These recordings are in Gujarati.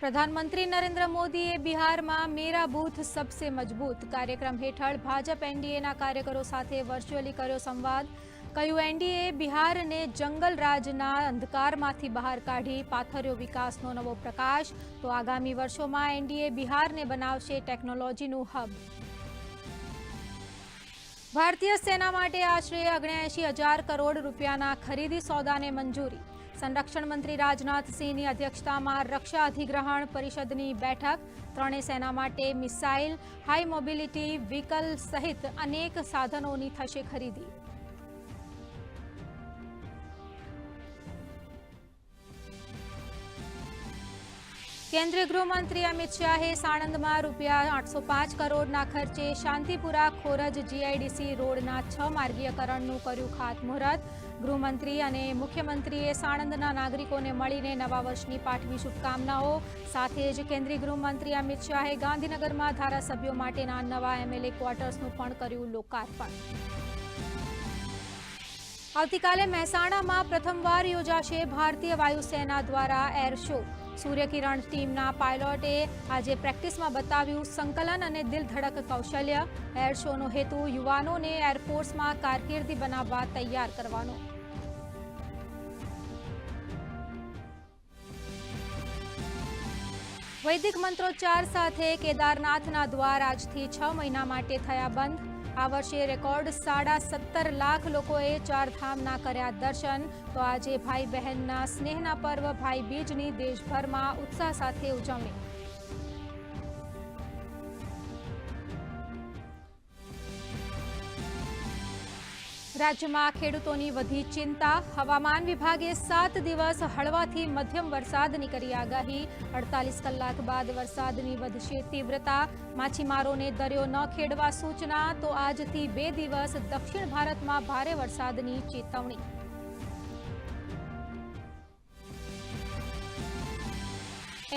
પ્રધાનમંત્રી નરેન્દ્ર મોદીએ બિહારમાં મેરા બૂથ સબસે મજબૂત કાર્યક્રમ હેઠળ ભાજપ એનડીએના કાર્યકરો સાથે વર્ચ્યુઅલી કર્યો સંવાદ. કહ્યું, એનડીએ બિહારને જંગલ રાજના અંધકારમાંથી બહાર કાઢી પાથર્યો વિકાસનો નવો પ્રકાશ. તો આગામી વર્ષોમાં એનડીએ બિહારને બનાવશે ટેકનોલોજીનું હબ. ભારતીય સેના માટે આશરે ઓગણએંશી હજાર કરોડ રૂપિયાના ખરીદી સોદાને મંજૂરી. સંરક્ષણ મંત્રી રાજનાથસિંહની અધ્યક્ષતામાં રક્ષા અધિગ્રહણ પરિષદની બેઠક. ત્રણેય સેના માટે મિસાઇલ, હાઈ મોબિલિટી, વ્હીકલ સહિત અનેક સાધનોની થશે ખરીદી. કેન્દ્રીય ગૃહમંત્રી અમિત શાહે સાણંદમાં રૂપિયા આઠસો પાંચ કરોડના ખર્ચે શાંતિપુરા ખોરજ જીઆઈડીસી રોડના છ માર્ગીયકરણનું કર્યું ખાતમુહૂર્ત. ગૃહમંત્રી અને મુખ્યમંત્રીએ સાણંદના નાગરિકોને મળીને નવા વર્ષની પાઠવી શુભકામનાઓ. સાથે જ કેન્દ્રીય ગૃહમંત્રી અમિત શાહે ગાંધીનગરમાં ધારાસભ્યો માટેના નવા એમએલએ ક્વાર્ટર્સનું પણ કર્યું લોકાર્પણ. આવતીકાલે મહેસાણામાં પ્રથમવાર યોજાશે ભારતીય વાયુસેના દ્વારા એર શો. સૂર્યકિરણ ટીમના પાયલોટે આજે પ્રેક્ટિસમાં બતાવ્યું સંકલન અને દિલ ધડક કૌશલ્ય. એર શોનો હેતુ યુવાનોને એરફોર્સમાં કારકિર્દી બનાવવા તૈયાર કરવાનો. વૈદિક મંત્રોચ્ચાર સાથે કેદારનાથના દ્વાર આજથી છ મહિના માટે થયા બંધ. આ વર્ષે રેકોર્ડ સાડા સત્તર લાખ લોકોએ ચારધામના કર્યા દર્શન. તો આજે ભાઈ બહેનના સ્નેહના પર્વ, ભાઈ બીજની દેશભરમાં ઉત્સાહ સાથે ઉજવણી. રાજ્યમાં ખેડૂતોની વધી ચિંતા. હવામાન વિભાગે સાત દિવસ હળવાથી મધ્યમ વરસાદની કરી આગાહી. અડતાલીસ કલાક બાદ વરસાદની વધશે તીવ્રતા. માછીમારોને દરિયો ન ખેડવા સૂચના. તો આજથી બે દિવસ દક્ષિણ ભારતમાં ભારે વરસાદની ચેતવણી.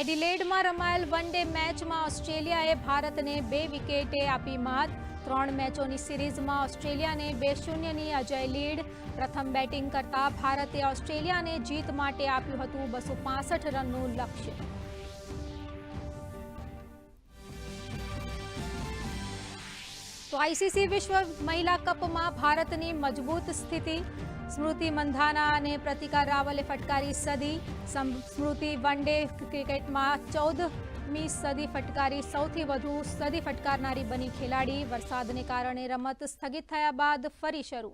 એડિલેડમાં રમાયેલ વન ડે મેચમાં ઓસ્ટ્રેલિયાએ ભારતને બે વિકેટે આપી માત. ત્રણ મેચોની સિરીઝમાં ઓસ્ટ્રેલિયાને બે શૂન્યની અજય લીડ. પ્રથમ બેટિંગ કરતા ભારતે ઓસ્ટ્રેલિયાને જીત માટે આપ્યું હતું બસો રનનું લક્ષ્ય. તો આઈસીસી વિશ્વ મહિલા કપમાં ભારતની મજબૂત સ્થિતિ. સ્મૃતિ મંધાના અને પ્રતિકા રાવલે ફટકારી સદી. સ્મૃતિ વન ડે ક્રિકેટમાં ચૌદમી સદી ફટકારી સૌથી વધુ સદી ફટકારનારી બની ખેલાડી. વરસાદને કારણે રમત સ્થગિત થયા બાદ ફરી શરૂ.